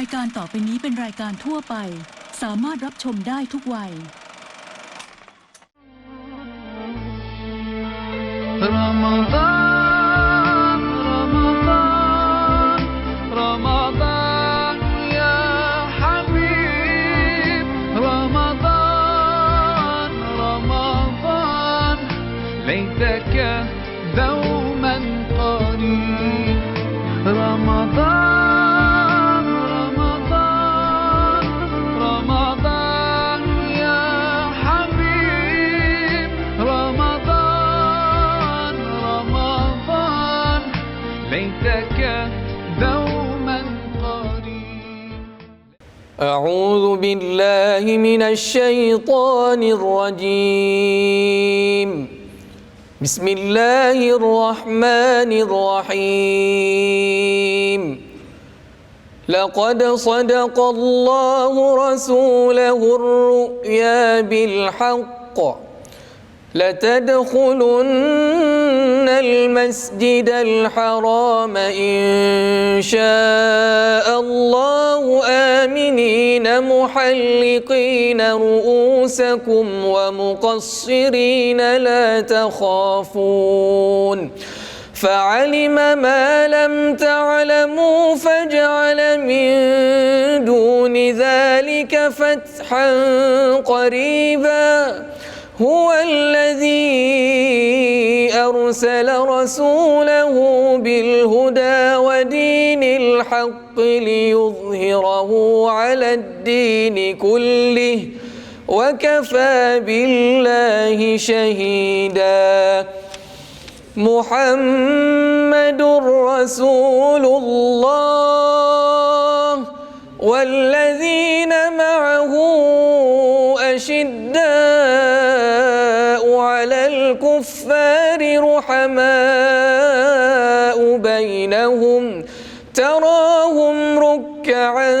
ายการต่อไปนี้เป็นรายการทั่วไป สามารถรับชมได้ทุกวัย Ramadan بالله من الشيطان الرجيم. بسم الله الرحمن الرحيم. لقد صدق الله رسوله الرؤيا بالحق. لتدخلن المسجد الحرام إن شاء الله. آمنين محلقين رؤوسكم ومقصرين لا تخافون. فعلم ما لم تعلموا فجعل من دون ذلك فتحا قريبا. هو الذي أرسل رسوله بالهدى ودين الحق ليظهره على الدين كله وكفى بالله شهيدا. محمد رسول الله والذين معه أشداء الكفار رحماء بينهم تراهم ركعا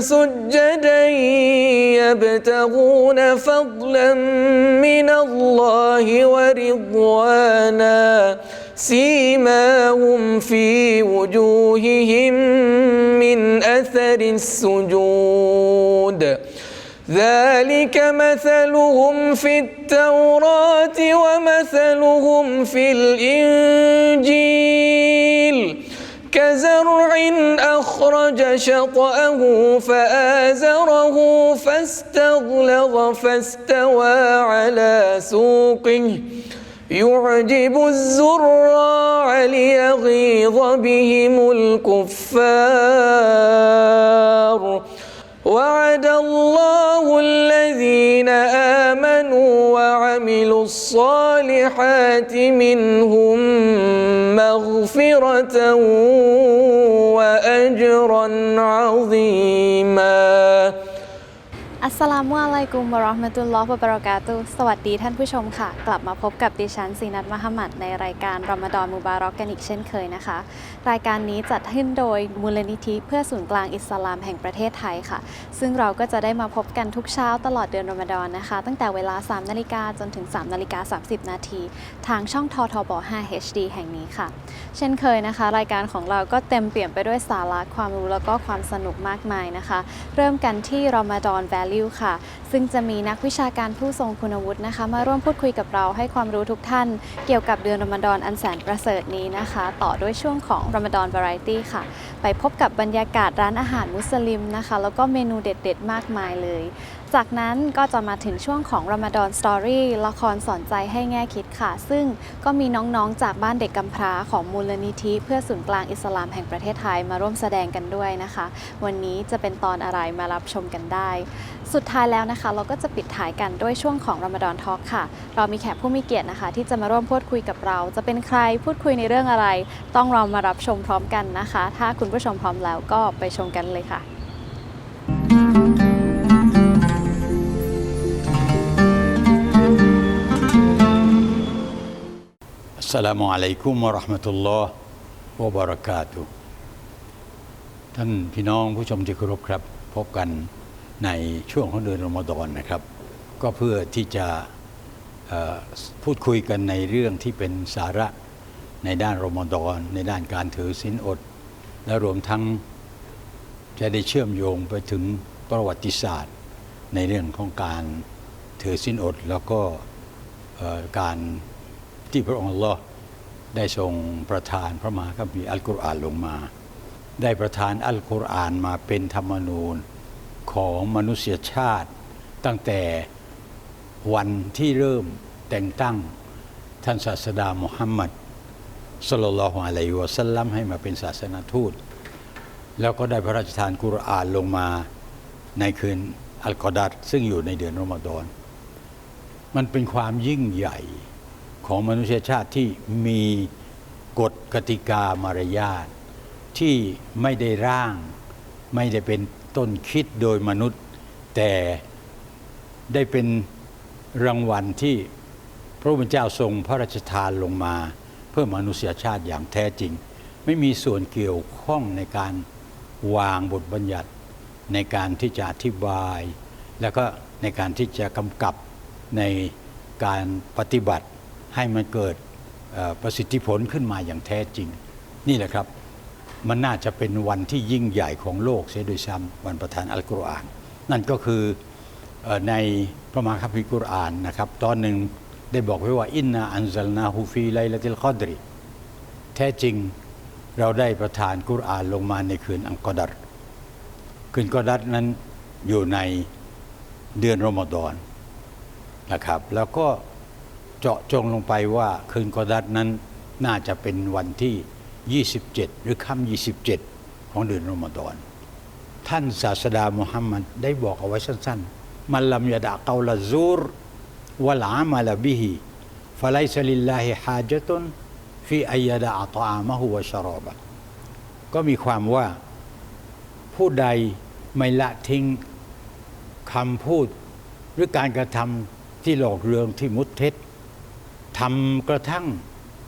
سجدا يبتغون فضلا من الله ورضوانا سيماهم في وجوههم من أثر السجود. ذلك مثلهم في التوراة ومثلهم في الإنجيل. كزرع أخرج شطأه فآزره فاستغلظ فاستوى على سوقه. يعجب الزراع ليغيظ بهم الكفار. وعد الله الذين آمنوا وعملوا الصالحات منهم مغفرة وأجرا عظيما. อัสสลามุอะลัยกุมวะราะห์มะตุลลอฮ์วะบะเรากาตุสวัสดีท่านผู้ชมค่ะ กลับมาพบกับดิฉันซีนัทมหมัดในรายการรอมฎอนมุบารอกกันอีกเช่นเคยนะคะ รายการนี้จัดขึ้นโดยมูลนิธิเพื่อศูนย์กลางอิสลามแห่งประเทศไทยค่ะ ซึ่งเราก็จะได้มาพบกันทุกเช้าตลอดเดือนรอมฎอนนะคะ ตั้งแต่เวลา 3 นาฬิกาจนถึง 3 นาฬิกา 30 นาทีทางช่องททบ 5 HD แห่งนี้ค่ะ เช่นเคยนะคะ รายการของเราก็เต็มเปี่ยมไปด้วยสาระความรู้แล้วก็ความสนุกมากมายนะคะ เริ่มกันที่รอมฎอนแว Value ค่ะ ซึ่งจะมีนักวิชาการผู้ทรงคุณวุฒินะคะ มาร่วมพูดคุยกับเราให้ความรู้ทุกท่าน เกี่ยวกับเดือนรอมฎอนอันแสนประเสริฐนี้นะคะ ต่อด้วยช่วงของรอมฎอน Variety ค่ะ ไปพบกับบรรยากาศร้านอาหารมุสลิมนะคะ แล้วก็เมนูเด็ด ๆ มากมายเลย จากนั้นก็จะมาถึงช่วงของ Ramadan Story ละครสอนใจให้แง่คิดค่ะ ซึ่งก็มีน้องๆ จากบ้านเด็กกำพร้าของมูลนิธิ เพื่อศูนย์กลางอิสลามแห่งประเทศไทยมาร่วมแสดงกันด้วยนะคะ วันนี้จะเป็นตอนอะไรมารับชมกันได้ สุดท้ายแล้วนะคะ เราก็จะปิดท้ายกันด้วยช่วงของ Ramadan Talk ค่ะ เรามีแขกผู้มีเกียรตินะคะ ที่จะมาร่วมพูดคุยกับเรา จะเป็นใครพูดคุยในเรื่องอะไร ต้องเรามารับชมพร้อมกันนะคะ ถ้าคุณผู้ชมพร้อมแล้วก็ไปชมกันเลยค่ะะกาตุฮ์ท่านพี่น้องผู้ชมที่เคารพครับ พบกันในช่วงของเดือนรอมฎอนนะครับ ก็เพื่อที่จะพูดคุยกันในเรื่องที่เป็นสาระในด้านรอมฎอนในด้านการถือศีลอด และรวมทั้งจะได้เชื่อมโยงไปถึงประวัติศาสตร์ ในเรื่องของการถือสินอด แล้วก็การ ที่พระองค์ลอได้ทรงประทานพระมหาคัมภีร์อัลกุรอานลงมา ได้ประทานอัลกุรอานมาเป็นธรรมนูญของมนุษยชาติตั้งแต่วันที่เริ่มแต่งตั้งท่านศาสดามุฮัมมัดสลลัลฮุอะลัยฮิวะสัลลัมให้มาเป็นศาสนาทูต แล้วก็ได้พระราชทานกุรอานลงมาในคืนอัลกอดัดซึ่งอยู่ในเดือนรอมฎอนมันเป็นความยิ่งใหญ่ ของมนุษยชาติที่มีกฎกติกามารยาทที่ไม่ได้ร่าง ไม่ได้เป็นต้นคิดโดยมนุษย์ แต่ได้เป็นรางวัลที่พระผู้เป็นเจ้าทรงพระราชทานลงมา เพื่อมนุษยชาติอย่างแท้จริง ไม่มีส่วนเกี่ยวข้องในการวางบทบัญญัติในการที่จะอธิบาย แล้วก็ในการที่จะกำกับในการปฏิบัติ ให้มันเกิดประสิทธิผลขึ้นมาอย่างแท้จริง นี่แหละครับมันน่าจะเป็นวันที่ยิ่งใหญ่ของโลกเสียโดวยซ้ำวันประทานอัลกุรอาน นั่นก็คือในพระมหาคัมภีร์กุรอานนะครับ ตอนหนึ่งได้บอกไว้ว่าอินนาอันซัลนาฮูฟีไลละติลคอดริแท้จริงเราได้ประทานกุรอานลงมาในคืนอังกอดัรคืนกอดัรนั้นอยู่ในเดือนรอมฎอนนะครับ แล้วก็ จาะจงลงไปว่าคืนกอดัรนั้นน่าจะเป็นวันที่ 27 หรือค่ำ27 ของเดือนรอมฎอน ท่านศาสดามุฮัมมัดได้บอกเอาไว้สั้นๆ มันลำยาดะกาลซูรวลามาลบิฮิฟะไลซลิลลาฮิฮาจตุนฟีอัยดะอัตอามะฮุวะชรอบะก็มีความว่าผู้ใดไม่ละทิ้งคำพูดหรือการกระทำที่หลอกเรืองที่มุดเท็จ ทำกระทั่ง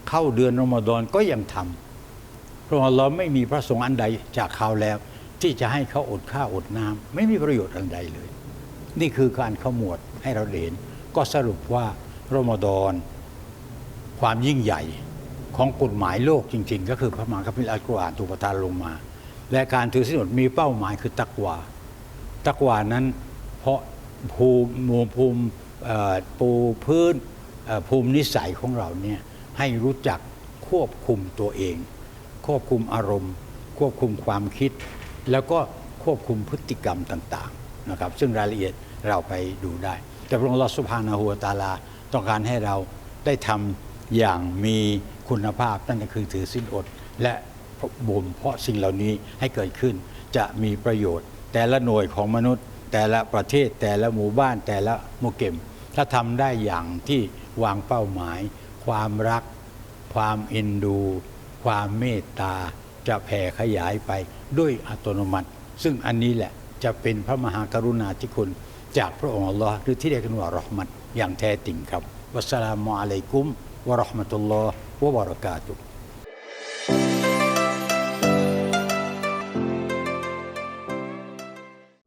เข้าเดือนรอมฎอนก็ยังทำเพราะอัลลอฮ์ไม่มีพระสงฆ์อันใดจากเขาแล้ว ที่จะให้เขาอดข้าวอดน้ำไม่มีประโยชน์อันใดเลย นี่คือการขมวดให้เราเห็น ก็สรุปว่ารอมฎอนความยิ่งใหญ่ของกฎหมายโลกจริง ๆ ก็คือพระมหาคัมภีร์อัลกุรอานถูกประทานลงมา และการถือศีลอดมีเป้าหมายคือตักวาตักวานั้น เพราะภูมิภูมิปูพื้น ภูมินิสัยของเราเนี่ยให้รู้จักควบคุมตัวเอง ควบคุมอารมณ์ ควบคุมความคิด แล้วก็ควบคุมพฤติกรรมต่างๆนะครับซึ่งรายละเอียดเราไปดูได้ แต่พระองค์อัลอสุบฮานะฮูวตาลาต้องการให้เราได้ทำอย่างมีคุณภาพนั่นก็คือถือสิ้นอด และบ่มเพาะสิ่งเหล่านี้ให้เกิดขึ้น จะมีประโยชน์ แต่ละหน่วยของมนุษย์ แต่ละประเทศแต่ละหมู่บ้านแต่ละหมู่เก็มถ้าทำได้อย่างที่ วางเป้าหมาย ความรัก ความเอ็นดู ความเมตตา จะแผ่ขยายไปด้วยอัตโนมัติ ซึ่งอันนี้แหละจะเป็นพระมหากรุณาธิคุณ จากพระองค์อัลลอฮ์หรือที่เรียกกันว่ารอห์มัดอย่างแท้จริงครับวัสสลามุอะลัยกุมวะราะห์มะตุลลอฮ์วะบะเราะกาตุฮ์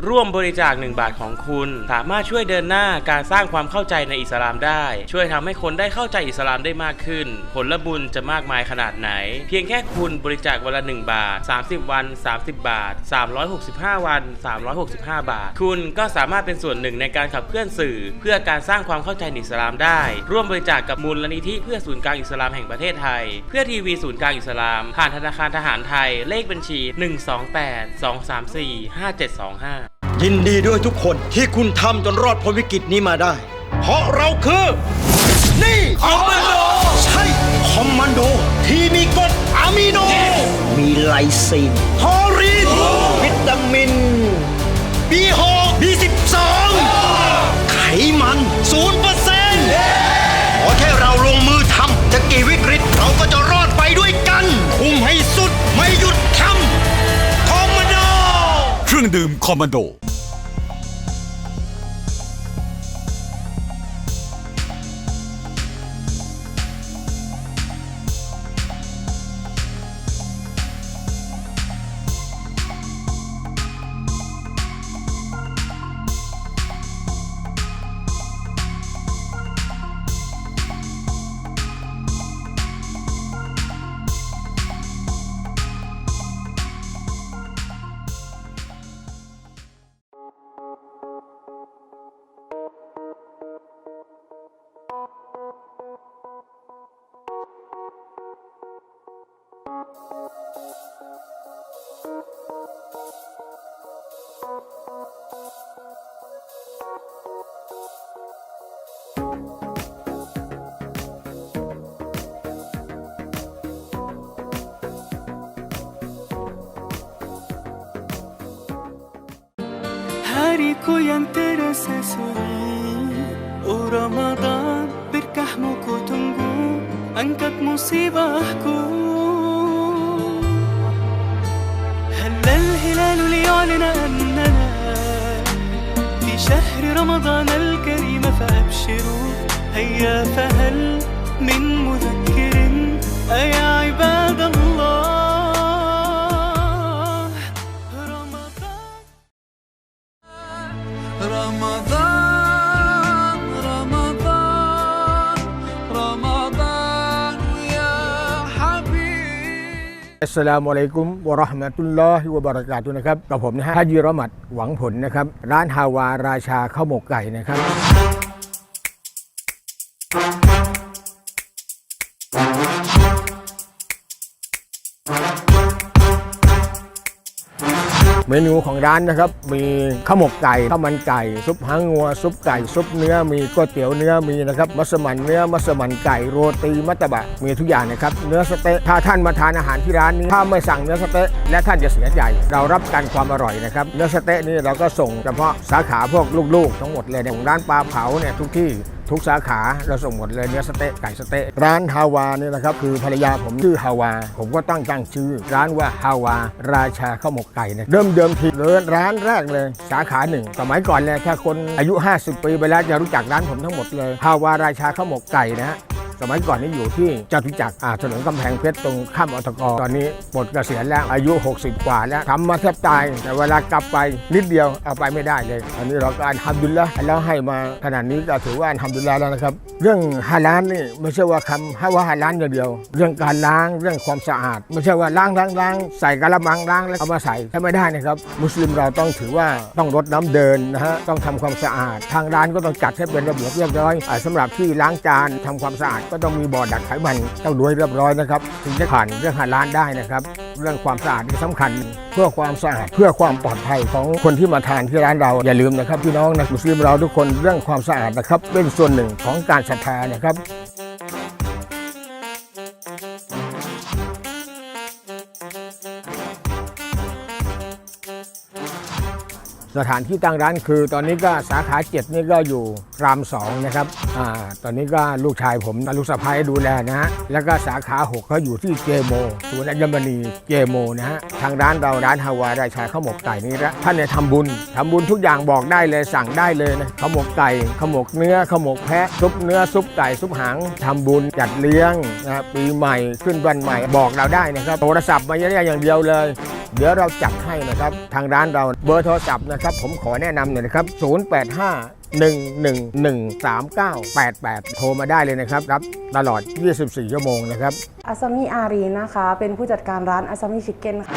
ร่วมบริจาคหนึ่งบาทของคุณ สามารถช่วยเดินหน้าการสร้างความเข้าใจในอิสลามได้ ช่วยทำให้คนได้เข้าใจอิสลามได้มากขึ้น ผลบุญจะมากมายขนาดไหน เพียงแค่คุณบริจาควันละ 1 บาท 30 วัน 30 บาท 365 วัน 365 บาท คุณก็สามารถเป็นส่วนหนึ่งในการขับเคลื่อนสื่อ เพื่อการสร้างความเข้าใจในอิสลามได้ ร่วมบริจาคกับมูลนิธิเพื่อศูนย์กลางอิสลามแห่งประเทศไทย เพื่อทีวีศูนย์กลางอิสลาม ผ่านธนาคารทหารไทย เลขบัญชี 128 234 5725 ยินดีด้วยทุกคนที่คุณทำจนรอดพ้นวิกฤตนี้มาได้ เพราะเราคือ นี่คอมมานโด ใช่คอมมานโด ที่มีกรดอะมิโน มีไลซีนฮอรินวิตามินบีหกบีสิบสองไขมันศูนย์เปอร์เซ็นต์ขอแค่เราลงมือทำจะกี่วิกฤตเราก็จะรอดไปด้วยกัน คุมให้สุดไม่หยุดทำคอมมานโด เครื่องดื่มคอมมานโด Hariko yantere sesuri O Ramadan birkahmuku tunggu Angkat musibahku هل الهلال ليعلن أننا شهر رمضان الكريم فأبشروا هيا فهل من مذكر؟ أيا عباد الله อัสสลามุอะลัยกุมวะเราะห์มะตุลลอฮิวะบะเราะกาตุนะครับกับผมนะฮะฮาจิรอมัดหวังผลนะครับ ร้านฮาวาราชาข้าวหมกไก่นะครับ เมนูของร้านนะครับ มีข้าวหมกไก่ข้าวมันไก่ซุปหางงัวซุปไก่ซุปเนื้อมีก๋วยเตี๋ยวเนื้อมีนะครับมัสมั่นเนื้อมัสมั่นไก่โรตีมัตตบะ มีทุกอย่างนะครับเนื้อสเต๊ะถ้าท่านมาทานอาหารที่ร้านนี้ถ้าไม่สั่งเนื้อสเต๊ะและท่านจะเสียใจเรารับกันความอร่อยนะครับเนื้อสเต๊ะนี่เราก็ส่งเฉพาะสาขาพวกลูกๆ ทั้งหมดเลยเนี่ยของร้านปลาเผาเนี่ยทุกที่ ทุกสาขาเราส่งหมดเลยเนื้อสเต๊ะไก่สเต๊ะร้านฮาวาเนี่ยนะครับคือภรรยาผมชื่อฮาวา ผมก็ตั้งตั้งชื่อ ร้านว่าฮาวา ราชาข้าวหมกไก่นะเริ่มเดิมทีเลยร้านแรกเลย สาขาหนึ่งสมัยก่อนเนี่ยถ้าคนอายุ 50 ปีไปแล้วจะรู้จักร้านผมทั้งหมดเลยฮาวาราชาข้าวหมกไก่นะฮะ สมัยก่อนนี่อยู่ที่จตุจักรอ่าถนนกำแพงเพชรตรงข้ามอตกตอนนี้ปลดเกษียณแล้วอายุ 60 กว่าแล้วทำมาแทบตาย แต่เวลากลับไปนิดเดียวเอาไปไม่ได้เลยอันนี้เราก็อันทำดุลละแล้วให้มาขนาดนี้ก็ถือว่าอันทำดุลละแล้วนะครับ เรื่องฮาลาลนี่ไม่ใช่ว่าคำให้ว่าฮาลาลอย่างเดียว เรื่องการล้างเรื่องความสะอาด ไม่ใช่ว่าล้างล้างล้างใส่กระมังล้างแล้วเอามาใส่ใช้ไม่ได้นะครับ มุสลิมเราต้องถือว่าต้องรดน้ำเดินนะฮะต้องทำความสะอาด ทางร้านก็ต้องจัดให้เป็นระเบียบเรียบร้อยอ่าสำหรับที่ล้างจานทำความสะอาดก็ต้องมีบ่อดักไขมันต้องรวยเรียบร้อยนะครับถึงจะผ่านเรื่องหาร้านได้นะครับ เรื่องความสะอาดที่สำคัญ เพื่อความสะอาดเพื่อความปลอดภัยของคนที่มาทานที่ร้านเราอย่าลืมนะครับพี่น้องนะมุสลิมเราทุกคนเรื่องความสะอาดนะครับเป็นส่วนหนึ่งของการศรัทธานะครับ สถานที่ตั้งร้านคือตอนนี้ก็สาขาเจ็ดนี่ก็อยู่รามสองนะครับอ่าตอนนี้ก็ลูกชายผมลูกสะพ้ายดูแลนะฮะแล้วก็สาขาหกก็อยู่ที่เจโมศูนย์อัญมณีเจโมนะฮะทางร้านเราร้านฮาวายราชาข้าวหมกไก่นี่ละท่านเนี่ยทำบุญทำบุญทุกอย่างบอกได้เลยสั่งได้เลยนะข้าวหมกไก่ข้าวหมกเนื้อข้าวหมกแพะซุปเนื้อซุปไก่ซุปหางทำบุญจัดเลี้ยงนะปีใหม่ขึ้นวันใหม่บอกเราได้นะครับโทรศัพท์มาเยอะๆอย่างเดียวเลย เดี๋ยวเราจัดให้นะครับ ทางร้านเราเบอร์โทรศัพท์นะครับ ผมขอแนะนำหน่อยนะครับ 085 1113988 โทรมาได้เลยนะครับ รับตลอด 24 ชั่วโมงนะครับอาซามิอารีนะคะ เป็นผู้จัดการร้านอาซามิชิคเก้นค่ะ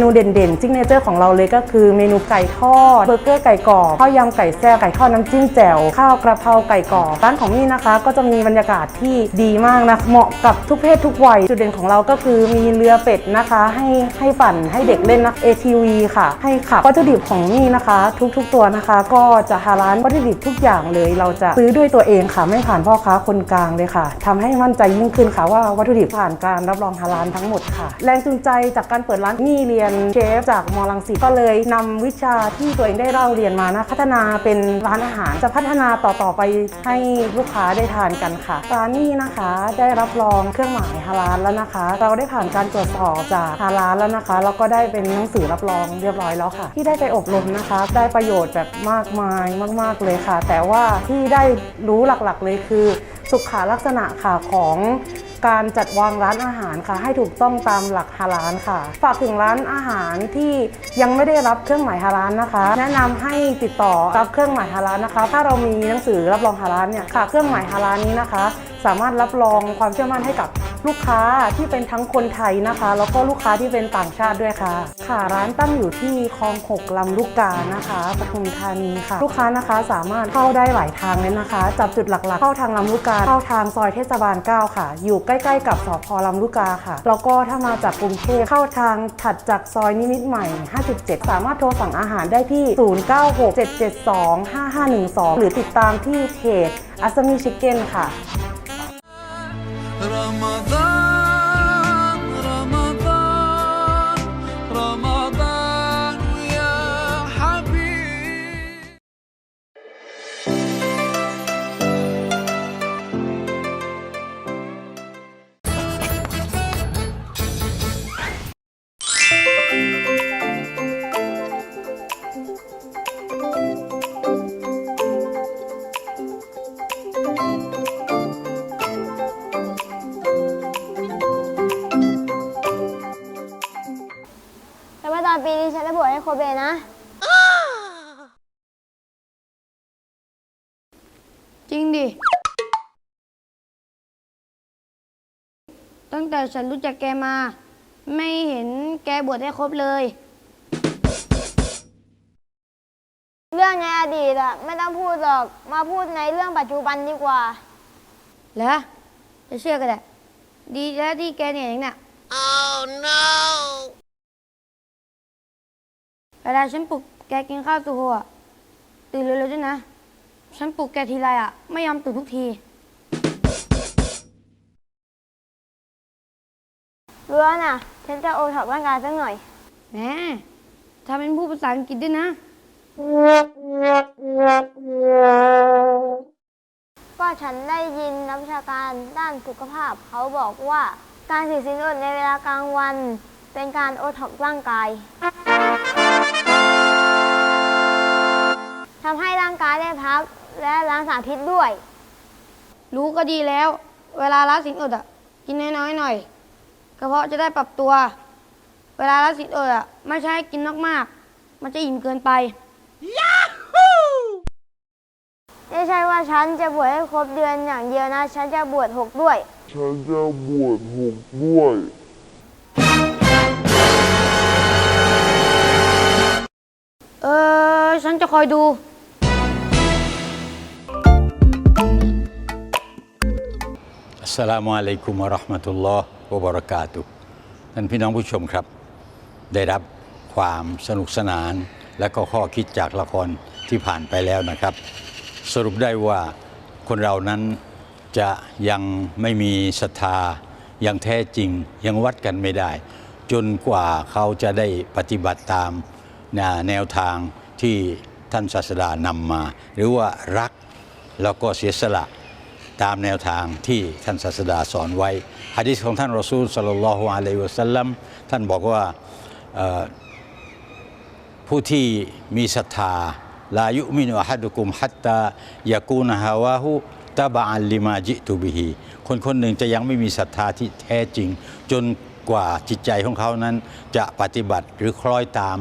นูเด่นๆซิกเนเจอร์ของเราเลยก็คือเมนูไก่ทอดเบอร์เกอร์ไก่กรอบข้าวยำไก่แซ่บไก่ทอดน้ำจิ้มแจ่วข้าวกระเพราไก่กรอบร้านของมี่นะคะ ก็จะมีบรรยากาศที่ดีมากนะเหมาะกับทุกเพศทุกวัยจุดเด่นของเราก็คือมีเรือเป็ดนะคะ ให้ให้ปั่นให้เด็กเล่นนะ ATV ค่ะ ให้ขับวัตถุดิบของมี่นะคะ ทุกๆตัวนะคะ ก็จะฮาลาลวัตถุดิบทุกอย่างเลย เราจะซื้อด้วยตัวเองค่ะ ไม่ผ่านพ่อค้าคนกลางเลยค่ะทำให้มั่นใจยิ่งขึ้นค่ะว่าวัตถุดิบผ่านการรับรองฮาลาลทั้งหมดค่ะ แรงจูงใจจากการเปิดร้านมี่เรียนเชฟจากมอลังสิตก็เลยนำวิชาที่ตัวเองได้เล่าเรียนมานะพัฒนาเป็นร้านอาหารจะพัฒนาต่อๆไปให้ลูกค้าได้ทานกันค่ะร้านนี้นะคะได้รับรองเครื่องหมายฮาลาลแล้วนะคะ เราได้ผ่านการตรวจสอบจากฮาลาลแล้วนะคะแล้วก็ได้เป็นหนังสือรับรองเรียบร้อยแล้วค่ะ ที่ได้ไปอบรมนะคะ ได้ประโยชน์แบบมากมายมาก ๆเลยค่ะ แต่ว่าที่ได้รู้หลักๆเลยคือ สุขลักษณะค่ะของ การจัดวางร้านอาหารค่ะ ให้ถูกต้องตามหลักฮาลาลค่ะ ฝากถึงร้านอาหารที่ยังไม่ได้รับเครื่องหมายฮาลาลนะคะ แนะนำให้ติดต่อรับเครื่องหมายฮาลาลนะคะ ถ้าเรามีหนังสือรับรองฮาลาลเนี่ยค่ะ เครื่องหมายฮาลาลนี้นะคะ สามารถรับรองความเชื่อมั่นให้กับ ลูกค้าที่เป็นทั้งคนไทยนะคะ แล้วก็ลูกค้าที่เป็นต่างชาติด้วยค่ะ ค่ะร้านตั้งอยู่ที่คลองหกลำลูกกานะคะปทุมธานีค่ะ ลูกค้านะคะสามารถเข้าได้หลายทางเลยนะคะ จับจุดหลักๆ เข้าทางลำลูกกาเข้าทางซอยเทศบาล 9 ค่ะ อยู่ใกล้ๆ กับสพลำลูกกาค่ะแล้วก็ถ้ามาจากกรุงเทพเข้าทางถัดจากซอยนิมิตใหม่ 57 สามารถโทรสั่งอาหารได้ที่ 0967725512 หรือติดตามที่เพจอัสมีชิคเก้นค่ะ Ramadan. ฉันรู้จักแกมา ไม่เห็นแกบวชให้ครบเลย เรื่องในอดีตอะไม่ต้องพูดหรอกมาพูดในเรื่องปัจจุบันดีกว่าแล้วจะเชื่อกันแหละดีแล้วที่แกเนี่ยเองเนี่ย oh no เวลาฉันปลุกแกกินข้าวตัวอะตื่นเร็วๆด้วยนะ ฉันปลุกแกทีไรอะไม่ยอมตื่นทุกที รู้แล้วนะฉันจะโอถอดร่างกายสักหน่อย แหมทำเป็นผู้ภาษาอังกฤษด้วยนะ ก็ฉันได้ยินนักวิชาการด้านสุขภาพ เขาบอกว่าการถือศีลอดในเวลากลางวัน เป็นการโอท็อปร่างกายทำให้ร่างกายได้พักและล้างสารพิษด้วย รู้ก็ดีแล้ว เวลาละสินอดอะ กินน้อยๆหน่อยก ระเพาะจะได้ปรับตัว เวลาละสินอดอะไม่ใช่ให้กินมากๆ มันจะอิ่มเกินไปไม่ใช่ว่าฉันจะบวชให้ครบเดือนอย่างเดียวนะ ฉันจะบวชหกด้วย ฉันจะบวชหกด้วย เออฉันจะคอยดู อัสสลามุอะลัยกุมวะเราะห์มะตุลลอฮ์ วะบราะกาตุท่านพี่น้องผู้ชมครับ ได้รับความสนุกสนาน และก็ข้อคิดจากละครที่ผ่านไปแล้วนะครับ สรุปได้ว่าคนเรานั้นจะยังไม่มีศรัทธาอย่างแท้จริงยังวัดกันไม่ได้ จนกว่าเขาจะได้ปฏิบัติตามแนวทางที่ท่านศาสดานำมา หรือว่ารักแล้วก็เสียสละตามแนวทางที่ท่านศาสดาสอนไว้ ฮะดิษของท่านรอซูลสัลลัลลอฮุอะลัยฮิวะสัลลัมท่านบอกว่าผู้ที่มีศรัทธาลายุมินอะฮัดุกุมฮัตตายากูนฮาวาหุตะบะอัลลิมาจิตุบิฮีคนคนหนึ่งจะยังไม่มีศรัทธาที่แท้จริง จนกว่าจิตใจของเขานั้น จะปฏิบัติหรือคล้อยตาม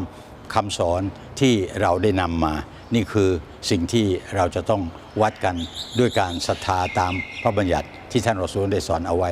คำสอนที่เราได้นำมา นี่คือสิ่งที่เราจะต้องวัดกันด้วยการศรัทธาตามพระบัญญัติที่ท่านรอซูลได้สอนเอาไว้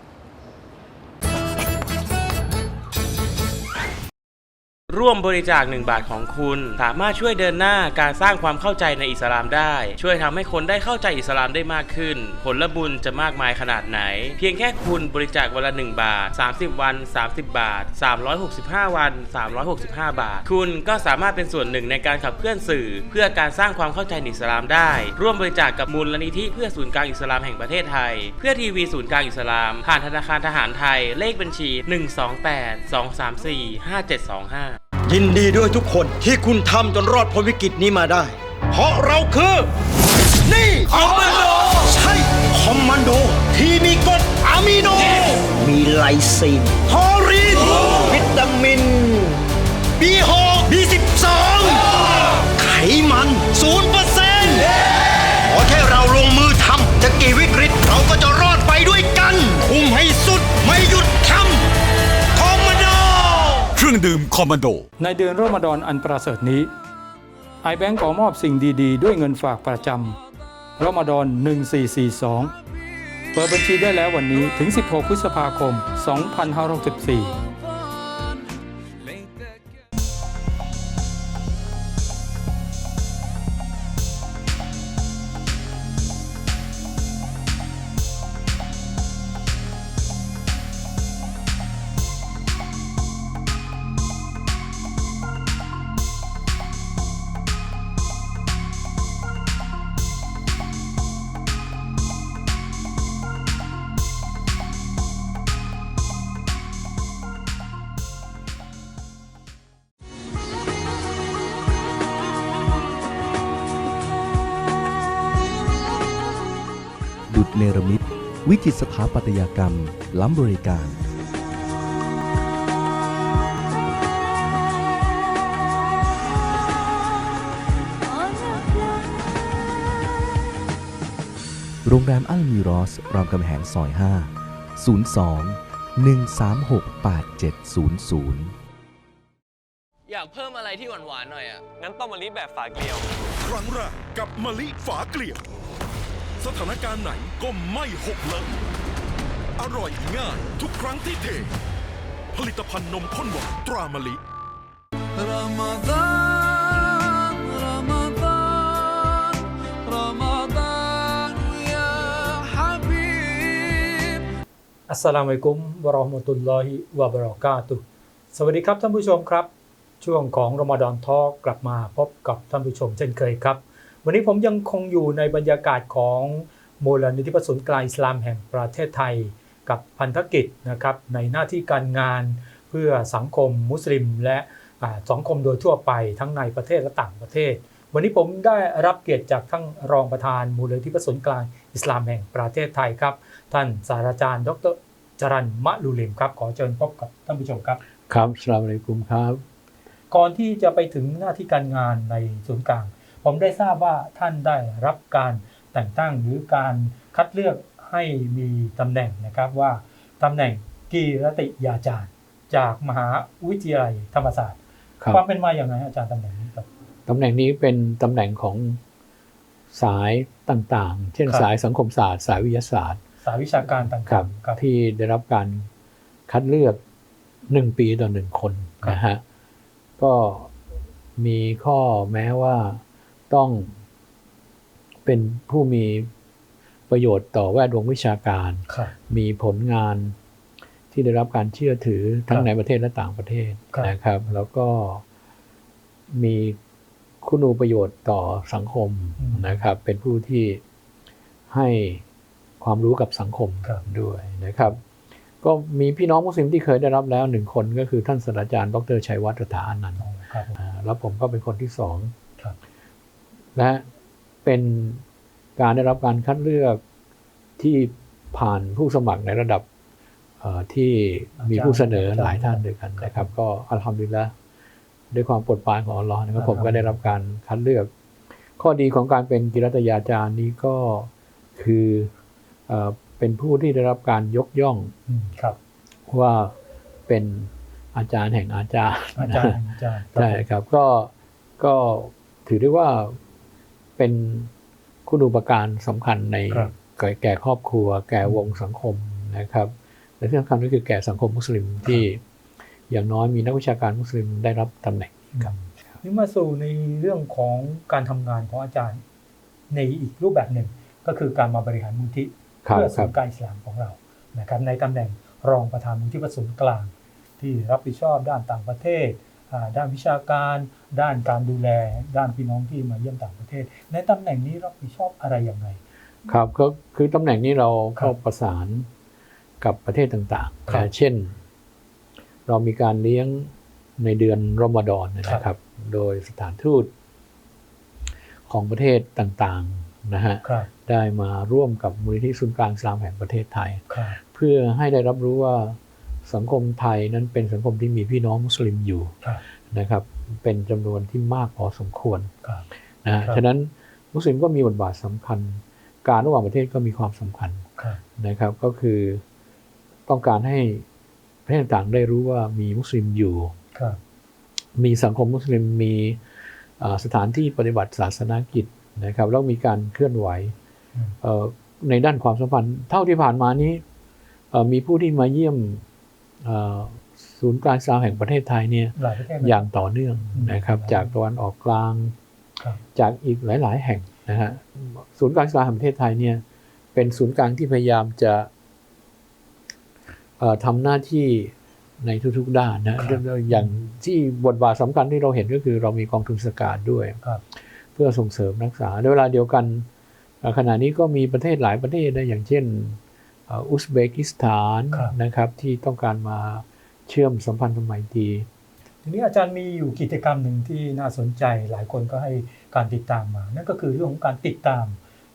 ราะห์มะตุลลอฮ์วะบะเราะกาตุฮ์ร่วมบริจาค 1 บาทของคุณ สามารถช่วยเดินหน้าการสร้างความเข้าใจในอิสลามได้ ช่วยทำให้คนได้เข้าใจอิสลามได้มากขึ้น ผลบุญจะมากมายขนาดไหน เพียงแค่คุณบริจาควันละ 1 บาท 30 วัน 30 บาท 365 วัน 365 บาท คุณก็สามารถเป็นส่วนหนึ่งในการขับเคลื่อนสื่อ เพื่อการสร้างความเข้าใจในอิสลามได้ ร่วมบริจาคกับมูลนิธิเพื่อศูนย์กลางอิสลามแห่งประเทศไทย เพื่อทีวีศูนย์กลางอิสลาม ผ่านธนาคารทหารไทย เลขบัญชี 128 234 5725 ยินดีด้วยทุกคนที่คุณทำจนรอดพ้นวิกฤตนี้มาได้ เพราะเราคือ นี่คอมมานโด ใช่คอมมานโด ที่มีกรดอะมิโน มีไลซีนฮอรินวิตามิน ดื่มคอมมานโด ในเดือนรอมฎอนอันประเสริฐนี้ไอแบงก์ขอมอบสิ่งดี ๆ ด้วยเงินฝากประจำรอมฎอน 1442 เปิดบัญชีได้แล้ววันนี้ถึง 16 พฤษภาคม 2564 เนรมิต วิจิตรสถาปัตยกรรม ล้ำบริการ โรงแรมอัลมิรอส รามคำแหงซอย 5 02 136 8700อยากเพิ่มอะไรที่หวานๆหน่อยอะ งั้นต้มมะลิแบบฝาเกลียว ครั้งแรกกับมะลิฝาเกลียว สถานการณ์ไหนก็ไม่หกเลยอร่อยง่ายทุกครั้งที่เท ผลิตภัณฑ์นมข้นหวานตรามะลิ رمضان رمضان رمضان يا حبيب อัสสลามุอะลัยกุมวะเราะห์มะตุลลอฮิวะบะเราะกาตุฮ์สวัสดีครับท่านผู้ชมครับ ช่วงของรอมฎอนทอกกลับมาพบกับท่านผู้ชมเช่นเคยครับ วันนี้ผมยังคงอยู่ในบรรยากาศของมูลนิธิประสนกลางอิสลามแห่งประเทศไทย กับพันธกิจนะครับในหน้าที่การงานเพื่อสังคมมุสลิม และอ่าสังคมโดยทั่วไปทั้งในประเทศและต่างประเทศ วันนี้ผมได้รับเกียรติจากทั้งรองประธานมูลนิธิประสนกลางอิสลามแห่งประเทศไทยครับ ท่านศาสตราจารย์ ดรจรันมะลูลิมครับขอเชิญพบกับท่านผู้ชมครับครับสลามอะลัยกุมครับ ก่อนที่จะไปถึงหน้าที่การงานในศูนย์กลาง ผมได้ทราบว่าท่านได้รับการแต่งตั้งหรือการคัดเลือกให้มีตำแหน่งนะครับว่าตำแหน่งกีรติยาจารย์ จากมหาวิทยาลัยธรรมศาสตร์ครับความเป็นมาอย่างไรอาจารย์ตำแหน่งนี้ครับตำแหน่งนี้เป็นตำแหน่งของสายต่างๆ เช่นครับสายสังคมศาสตร์ สายวิทยาศาสตร์ สายวิชาการต่างๆครับครับที่ได้รับการคัดเลือกหนึ่งปีต่อหนึ่งคนครับนะฮะก็มีข้อแม้ว่า ต้องเป็นผู้มีประโยชน์ต่อแวดวงวิชาการครับมีผลงานที่ได้รับการเชื่อถือทั้คงรับในประเทศและต่างประเทศครับนะครับ แล้วก็มีคุณูประโยชน์ต่อสังคมอืมนะครับ เป็นผู้ที่ให้ความรู้กับสังคมครับด้วยนะครับ ก็มีพี่น้องมุสลิมที่เคยได้รับแล้วหนึ่งคนก็คือท่านศาสตราจารย์ ดรชัยวัฒน์รัฐาอนันต์ครับอ่าแล้วผมก็เป็นคนที่สองครับ และเป็นการได้รับการคัดเลือกที่ผ่านผู้สมัครในระดับเอ่อที่มีผู้เสนอหลายท่านด้วยกันนะครับ ก็อัลฮัมดุลิลละห์ด้วยความโปรดปรานของอัลลอฮ์นะครับผมก็ได้รับการคัดเลือก ข้อดีของการเป็นกิรัตยาจารย์นี้ก็คือเอ่อเป็นผู้ที่ได้รับการยกย่องอืมครับว่าเป็นอาจารย์แห่งอาจารย์อาจารย์อาจารย์ใช่ครับก็ก็ถือได้ว่า เป็นคุณูปการสำคัญในครับแก่แก่ครอบครัว แก่วงสังคมนะครับและที่สำคัญก็คือแก่สังคมมุสลิมที่อย่างน้อยมีนักวิชาการมุสลิมได้รับตำแหน่งนี้ครับนี่มาสู่ในเรื่องของการทำงานของอาจารย์ในอีกรูปแบบหนึ่งก็คือการมาบริหารมูลที่ครับเพื่อคศูรับนย์การอิสลามของเรานะครับในตำแหน่งรองประธานมูลที่ประศูนย์กลาง ที่รับผิดชอบด้านต่างประเทศอ่า ด้านวิชาการ ด้านการดูแล ด้านพี่น้องที่มาเยี่ยมต่างประเทศ ในตำแหน่งนี้รับผิดชอบอะไรอย่างไร ครับก็คือตำแหน่งนี้เราครัเข้าบประสานกับประเทศต่างๆครับนะเช่น เรามีการเลี้ยงในเดือนรอมฎอนนะครับ โดยสถานทูตของประเทศต่างๆนะฮะครับได้มาร่วมกับมูลนิธิศูนย์กลางอิสลามแห่งประเทศไทยครับเพื่อให้ได้รับรู้ว่า สังคมไทยนั้นเป็นสังคมที่มีพี่น้องมุสลิมอยู่ครับนะครับเป็นจำนวนที่มากพอสมควรครับนะฮะครับฉะนั้นมุสลิมก็มีบทบาทสำคัญ การระหว่างประเทศก็มีความสำคัญครับนะครับก็คือต้องการให้ประเทศต่างๆได้รู้ว่ามีมุสลิมอยู่ครับมีสังคมมุสลิมมีเอ่อสถานที่ปฏิบัติศาสนากิจนะครับแล้วมีการเคลื่อนไหวเอ่อในด้านความสัมพันธ์ เท่าที่ผ่านมานี้เอ่อมีผู้ที่มาเยี่ยมเอ่อ ศูนย์กลางอิสลามแห่งประเทศไทยเนี่ยหลายประเทศไหมอย่างต่อเนื่องอืมนะครับ จากตะวันออกกลางครับจากอีกหลาย ๆ แห่งนะฮะศูนย์กลางอิสลามแห่งประเทศไทยเนี่ยเป็นศูนย์กลางที่พยายามจะเอ่อทำหน้าที่ในทุกๆด้านนะอย่างที่บทบาทสำคัญที่เราเห็นก็คือเรามีกองทุนสกาดด้วยครับเพื่อส่งเสริมนักศึกษาในเวลาเดียวกันเอ่อขณะนี้ก็มีประเทศหลายประเทศนะอย่างเช่นเอ่ออุซเบกิสถานนะครับที่ต้องการมาเชื่อมสัมพันธ์สมัยตรีทีนี้อาจารย์มีอยู่กิจกรรมหนึ่งที่น่าสนใจหลายคนก็ให้การติดตามมา นั่นก็คือเรื่องของการติดตาม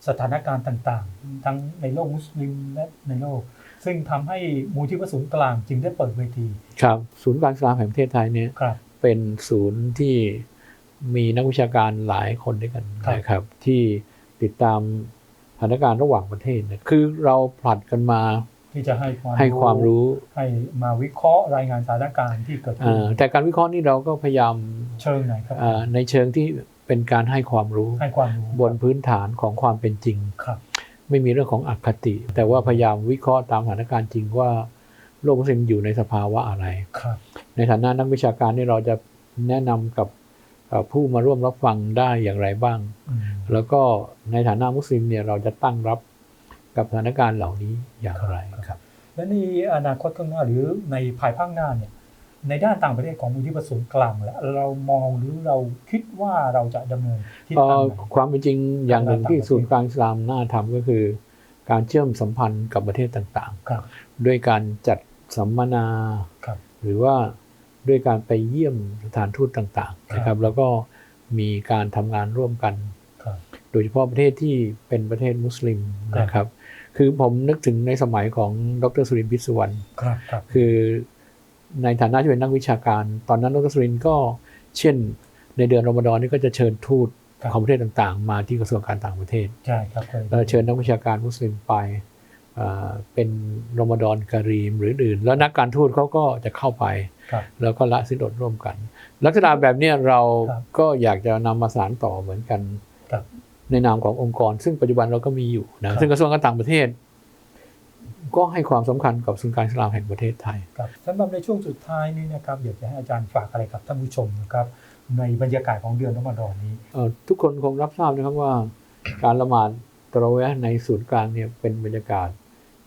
สถานการณ์ต่างๆ ทั้งในโลกมุสลิมและในโลก ซึ่งทำให้มูลที่ประศูนย์กลางจึงได้เปิดเวทีครับศูนย์กลางอิสลามแห่งประเทศไทยเนี่ยครับเป็นศูนย์ที่มีนักวิชาการหลายคนด้วยกันครับนะครับที่ติดตาม สถานการณ์ระหว่างประเทศเนี่ยคือเราผลัดกันมาที่จะให้ความให้ความรู้ให้มาวิเคราะห์รายงานสถานการณ์ที่เกิดขึ้นเอ่อแต่การวิเคราะห์นี่เราก็พยายามเชิงไหนครับเอ่อในเชิงที่เป็นการให้ความรู้ให้ความรู้บนพื้นฐานของความเป็นจริงครับไม่มีเรื่องของอคติ แต่ว่าพยายามวิเคราะห์ตามสถานการณ์จริงว่าโลกมุสลิมอยู่ในสภาวะอะไรครับในฐานะนักวิชาการนี่เราจะแนะนำกับเอ่อ ผู้มาร่วมรับฟังได้อย่างไรบ้างอืมแล้วก็ในฐานะมุสลิมเนี่ยเราจะตั้งรับกับสถานการณ์เหล่านี้อย่างไรครับ และในอนาคตข้างหน้าหรือในภายภาคหน้าเนี่ยในด้านต่างประเทศของมูลที่ประสงค์กลางแล้วเรามองหรือเราคิดว่าเราจะดำเนินทิศเอ่ทางอไหนความเป็นจริงอย่างหนึ่งที่ต่างประเทศศูนย์กลางอิสลามน่าทำก็คือ การเชื่อมสัมพันธ์กับประเทศต่างครับๆด้วยการจัดสัมมนาครับหรือว่า ด้วยการไปเยี่ยมสถานทูตต่างๆนะครับ แล้วก็มีการทำงานร่วมกันครับโดยเฉพาะประเทศที่เป็นประเทศมุสลิมครับนะครับ คือผมนึกถึงในสมัยของดรสุรินทร์พิศวรรณครับครับคือในฐานะที่เป็นนักวิชาการ ตอนนั้นดรสุรินทร์ก็เช่น ในเดือนรอมฎอนนี่ก็จะเชิญทูตของประเทศต่างๆ มาที่กระทรวงการต่างประเทศใช่ครับเคยแล้วเชิญนักวิชาการมุสลิมไป เอ่อเป็นรอมฎอนการีมหรืออื่น แล้วนักการทูตเขาก็จะเข้าไปครับแล้วก็ละสินอดร่วมกัน ลักษณะแบบเนี้ยเราครับก็อยากจะนำมาสานต่อเหมือนกันครับในนามขององค์กร ซึ่งปัจจุบันเราก็มีอยู่นะครับซึ่งกระทรวงการต่างประเทศ ก็ให้ความสำคัญกับศูนย์การอิสลามแห่งประเทศไทยครับสำหรับในช่วงสุดท้ายนี้นะครับอยากจะให้อาจารย์ฝากอะไรกับท่านผู้ชมนะครับ ในบรรยากาศของเดือนรอมฎอนนี้เอ่อทุกคนคงรับทราบนะครับว่า การละหมาดตะเราะเวห์ในศูนย์กลางเนี่ยเป็นบรรยากาศ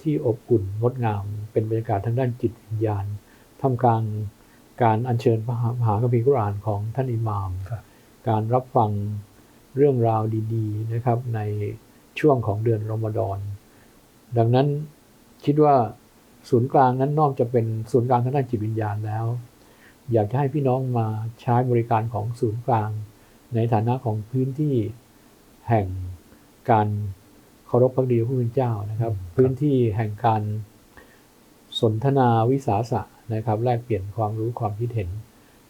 ที่อบอุ่นงดงาม เป็นบรรยากาศทางด้านจิตวิญญาณท่ามกลางการอัญเชิญพระมหาคัมภีกุรอานของท่านอิหม่าม การรับฟังเรื่องราวดีๆนะครับในช่วงของเดือนรอมฎอน ดังนั้นคิดว่าศูนย์กลางนั้นนอกจากเป็นศูนย์กลางทางด้านจิตวิญญาณแล้ว อยากจะให้พี่น้องมาใช้บริการของศูนย์กลาง ในฐานะของพื้นที่แห่งการ เคารพพักดีพระผู้เป็นเจ้านะครับ พื้นที่แห่งการสนทนาวิสาสะนะครับ แลกเปลี่ยนความรู้ความคิดเห็น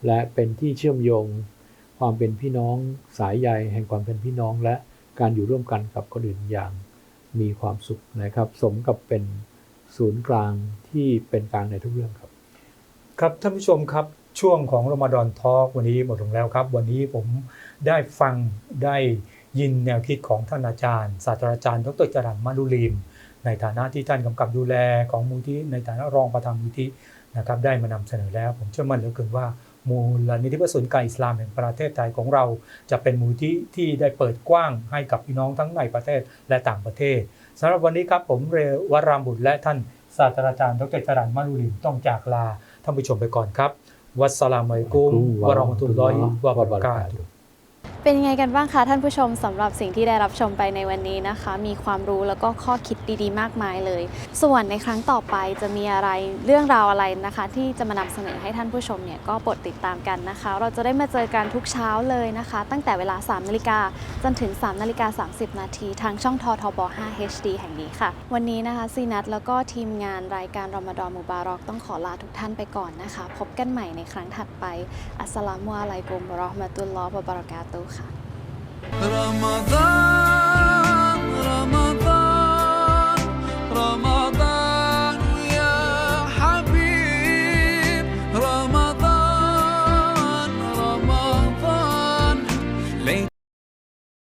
และเป็นที่เชื่อมโยงความเป็นพี่น้องสายใยแห่งความเป็นพี่น้อง และการอยู่ร่วมกันกับคนอื่นอย่างมีความสุขนะครับ สมกับเป็นศูนย์กลางที่เป็นกลางในทุกเรื่องครับ ครับท่านผู้ชมครับช่วงของรอมฎอนทอล์กวันนี้หมดลงแล้วครับ วันนี้ผมได้ฟังได้ ยินแนวคิดของท่านอาจารย์ศาสตราจารย์ดรจรัญมานุลีมในฐานะที่ท่านกำกับดูแลของมูลที่ในฐานะรองประธานมูลที่นะครับได้มานำเสนอแล้ว ผมเชื่อมั่นเหลือเกินว่ามูลนิธิประศูนการอิสลามแห่งประเทศไทยของเรา จะเป็นมูลที่ที่ได้เปิดกว้างให้กับพี่น้องทั้งในประเทศและต่างประเทศสำหรับวันนี้ครับผมเรวรามบุตรและท่านศาสตราจารย์ดรจรัญมานุลีมต้องจากลาท่านผู้ชมไปก่อนครับ วัสสลามุอะลัยกุมวะเราะห์มะตุลลอฮิวะบะเราะกาตุฮ์ เป็นยังไงกันบ้างคะท่านผู้ชมสำหรับสิ่งที่ได้รับชมไปในวันนี้นะคะ มีความรู้แล้วก็ข้อคิดดีๆ มากมายเลย ส่วนในครั้งต่อไปจะมีอะไรเรื่องราวอะไรนะคะ ที่จะมานำเสนอให้ท่านผู้ชมเนี่ยก็โปรดติดตามกันนะคะ เราจะได้มาเจอกันทุกเช้าเลยนะคะ ตั้งแต่เวลา3นาฬิกาจนถึง3นาฬิกา30 นาทีทางช่องททบ 5 HD แห่งนี้ค่ะ วันนี้นะคะซีนัทแล้วก็ทีมงานรายการรอมฎอนมุบารอกต้องขอลาทุกท่านไปก่อนนะคะ พบกันใหม่ในครั้งถัดไปอัสสลามุอะลัยกุมราะห์มะตุลลอฮ์วะบะเรากาตุค่ะ Ramazan, Ramazan, Ramazan